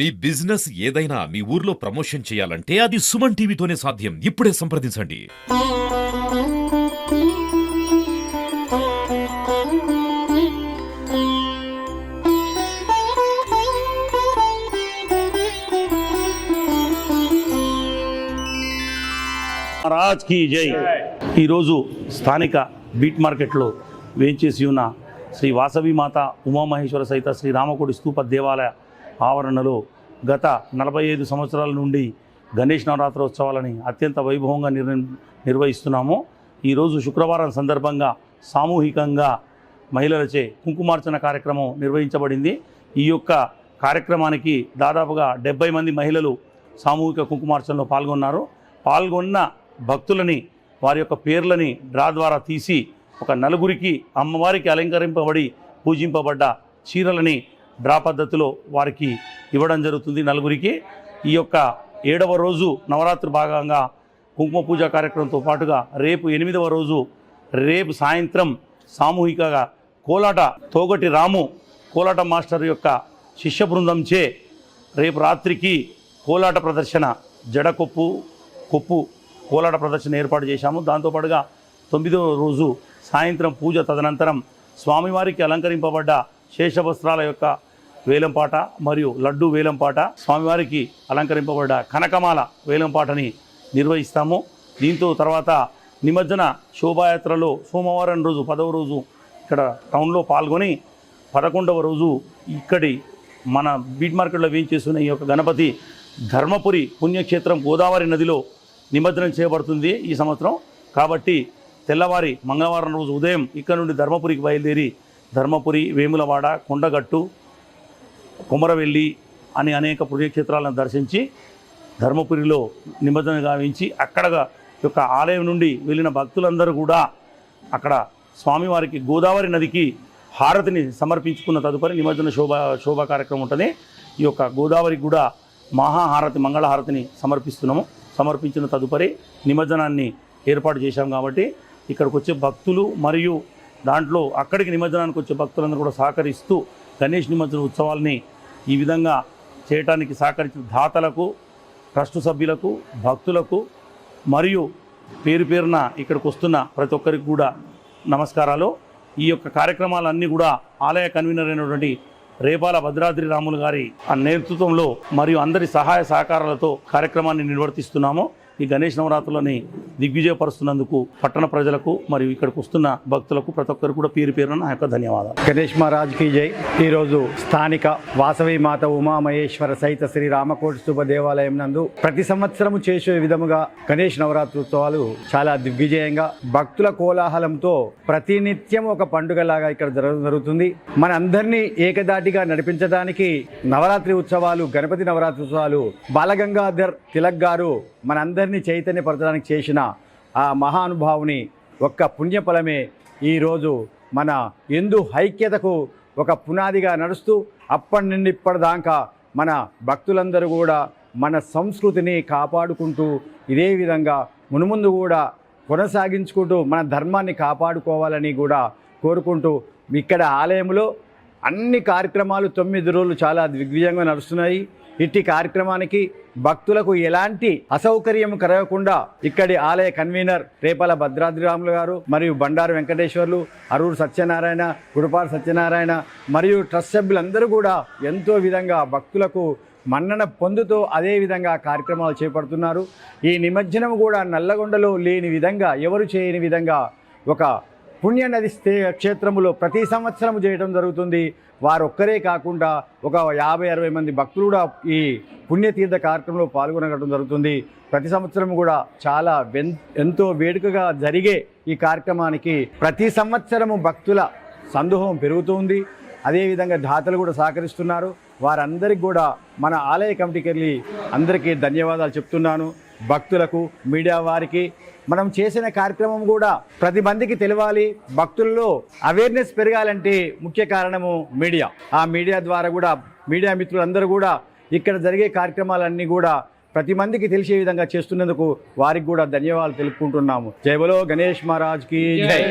మీ business ఏదైనా మీ ఊర్లో promotion చేయాలంటే అది సుమన్ టీవీతోనే సాధ్యం. ఇప్పుడే సంప్రదించండి. రాజ్కి జై. ఈరోజు స్థానిక బీట్ మార్కెట్లో వేంచేసి ఉన్న శ్రీ వాసవి మాత ఉమామహేశ్వర సహిత శ్రీ రామకోటి స్తూప దేవాలయ ఆవరణలో గత నలభై ఐదు సంవత్సరాల నుండి గణేష్ నవరాత్రోత్సవాలని అత్యంత వైభవంగా నిర్ నిర్వహిస్తున్నాము. ఈరోజు శుక్రవారం సందర్భంగా సామూహికంగా మహిళలచే కుంకుమార్చన కార్యక్రమం నిర్వహించబడింది. ఈ యొక్క కార్యక్రమానికి దాదాపుగా డెబ్బై మంది మహిళలు సామూహిక కుంకుమార్చనలో పాల్గొన్నారు. పాల్గొన్న భక్తులని వారి యొక్క పేర్లని డ్రా ద్వారా తీసి ఒక నలుగురికి అమ్మవారికి అలంకరింపబడి పూజింపబడ్డ చీరలని డ్రా పద్ధతిలో వారికి ఇవ్వడం జరుగుతుంది నలుగురికి. ఈ యొక్క ఏడవ రోజు నవరాత్రి భాగంగా కుంకుమ పూజ కార్యక్రమంతో పాటుగా రేపు ఎనిమిదవ రోజు రేపు సాయంత్రం సామూహికగా కోలాట తోగటి రాము కోలాట మాస్టర్ యొక్క శిష్య బృందంచే రేపు రాత్రికి కోలాట ప్రదర్శన జడకొప్పు కొప్పు కోలాట ప్రదర్శన ఏర్పాటు చేశాము. దాంతోపాటుగా తొమ్మిదవ రోజు సాయంత్రం పూజ తదనంతరం స్వామివారికి అలంకరింపబడ్డ శేషవస్త్రాల యొక్క వేలంపాట మరియు లడ్డు వేలంపాట స్వామివారికి అలంకరింపబడ్డ కనకమాల వేలంపాటని నిర్వహిస్తాము. దీంతో తర్వాత నిమజ్జన శోభాయాత్రలో సోమవారం రోజు పదవ రోజు ఇక్కడ టౌన్లో పాల్గొని పదకొండవ రోజు ఇక్కడి మన బీట్ మార్కెట్లో వేయించేస్తున్న ఈ యొక్క గణపతి ధర్మపురి పుణ్యక్షేత్రం గోదావరి నదిలో నిమజ్జనం చేయబడుతుంది ఈ సంవత్సరం. కాబట్టి తెల్లవారి మంగళవారం రోజు ఉదయం ఇక్కడ నుండి ధర్మపురికి బయలుదేరి ధర్మపురి వేములవాడ కొండగట్టు కుమరవెల్లి అని అనేక పుణ్యక్షేత్రాలను దర్శించి ధర్మపురిలో నిమజ్జనం గావించి అక్కడగా యొక్క ఆలయం నుండి వెళ్ళిన భక్తులందరూ కూడా అక్కడ స్వామివారికి గోదావరి నదికి హారతిని సమర్పించుకున్న తదుపరి నిమజ్జన శోభ శోభ కార్యక్రమం ఉంటుంది ఈ యొక్క గోదావరికి కూడా మహాహారతి మంగళహారతిని సమర్పిస్తున్నాము. సమర్పించిన తదుపరి నిమజ్జనాన్ని ఏర్పాటు చేశాం కాబట్టి ఇక్కడికి వచ్చే భక్తులు మరియు దాంట్లో అక్కడికి నిమజ్జనానికి వచ్చే భక్తులందరూ కూడా సహకరిస్తూ గణేష్ నిమజ్జన ఉత్సవాల్ని ఈ విధంగా చేయటానికి సహకరించిన దాతలకు ట్రస్టు సభ్యులకు భక్తులకు మరియు పేరు పేరున ఇక్కడికి వస్తున్న ప్రతి ఒక్కరికి కూడా నమస్కారాలు. ఈ యొక్క కార్యక్రమాలన్నీ కూడా ఆలయ కన్వీనర్ అయినటువంటి రేపాల భద్రాద్రి రాములు గారి ఆ నేతృత్వంలో మరియు అందరి సహాయ సహకారాలతో కార్యక్రమాన్ని నిర్వర్తిస్తున్నాము. ఈ గణేష్ నవరాత్రులని దిగ్విజయపరుస్తున్నందుకు పట్టణ ప్రజలకు మరియు ఇక్కడికి వస్తున్న భక్తులకు ప్రతి ఒక్కరు కూడా పేరు పేరున నా యొక్క ధన్యవాదాలు. గణేష్ మహారాజ్కి జై. ఈరోజు స్థానిక వాసవి మాత ఉమామహేశ్వర సహిత శ్రీ రామకోటి శుభ దేవాలయం నందు ప్రతి సంవత్సరము చేసే విధముగా గణేష్ నవరాత్రోత్సవాలు చాలా దిగ్విజయంగా భక్తుల కోలాహలంతో ప్రతినిత్యం ఒక పండుగలాగా ఇక్కడ జరుగుతుంది. మన అందరినీ ఏకదాటిగా నడిపించడానికి నవరాత్రి ఉత్సవాలు గణపతి నవరాత్రి ఉత్సవాలు బాలగంగాధర్ తిలక్ గారు అందరినీ చైతన్యపరచడానికి చేసిన ఆ మహానుభావుని ఒక్క పుణ్యఫలమే ఈరోజు మన హిందూ ఐక్యతకు ఒక పునాదిగా నడుస్తూ అప్పటి నుండి ఇప్పటిదాకా మన భక్తులందరూ కూడా మన సంస్కృతిని కాపాడుకుంటూ ఇదే విధంగా మునుముందు కూడా కొనసాగించుకుంటూ మన ధర్మాన్ని కాపాడుకోవాలని కూడా కోరుకుంటూ ఇక్కడ ఆలయంలో అన్ని కార్యక్రమాలు తొమ్మిది రోజులు చాలా దిగ్విజయంగా నడుస్తున్నాయి. ఇట్టి కార్యక్రమానికి భక్తులకు ఎలాంటి అసౌకర్యం కలగకుండా ఇక్కడి ఆలయ కన్వీనర్ రేపాల భద్రాద్రిరాములు గారు మరియు బండారు వెంకటేశ్వర్లు అరూరు సత్యనారాయణ గుడిపాడు సత్యనారాయణ మరియు ట్రస్ట్ సభ్యులందరూ కూడా ఎంతో విధంగా భక్తులకు మన్నన పొందుతూ అదే విధంగా కార్యక్రమాలు చేపడుతున్నారు. ఈ నిమజ్జనం కూడా నల్లగొండలో లేని విధంగా ఎవరు చేయని విధంగా ఒక పుణ్యనది క్షేత్రములో ప్రతి సంవత్సరం చేయడం జరుగుతుంది. వారు ఒక్కరే కాకుండా ఒక యాభై అరవై మంది భక్తులు కూడా ఈ పుణ్యతీర్థ కార్యక్రమంలో పాల్గొనడం జరుగుతుంది. ప్రతి సంవత్సరం కూడా చాలా వెన్ ఎంతో వేడుకగా జరిగే ఈ కార్యక్రమానికి ప్రతి సంవత్సరము భక్తుల సందోహం పెరుగుతుంది. అదేవిధంగా దాతలు కూడా సహకరిస్తున్నారు. వారందరికీ కూడా మన ఆలయ కమిటీకి వెళ్ళి అందరికీ ధన్యవాదాలు చెప్తున్నాను. భక్తులకు మీడియా వారికి మనం చేసిన కార్యక్రమం కూడా ప్రతి మందికి తెలవాలి భక్తుల్లో అవేర్నెస్ పెరగాలంటే ముఖ్య కారణము మీడియా. ఆ మీడియా ద్వారా కూడా మీడియా మిత్రులందరూ కూడా ఇక్కడ జరిగే కార్యక్రమాలన్నీ కూడా ప్రతి మందికి తెలిసే విధంగా చేస్తున్నందుకు వారికి కూడా ధన్యవాదాలు తెలుపుకుంటున్నాము. జై బలో గణేష్ మహారాజ్కి జై.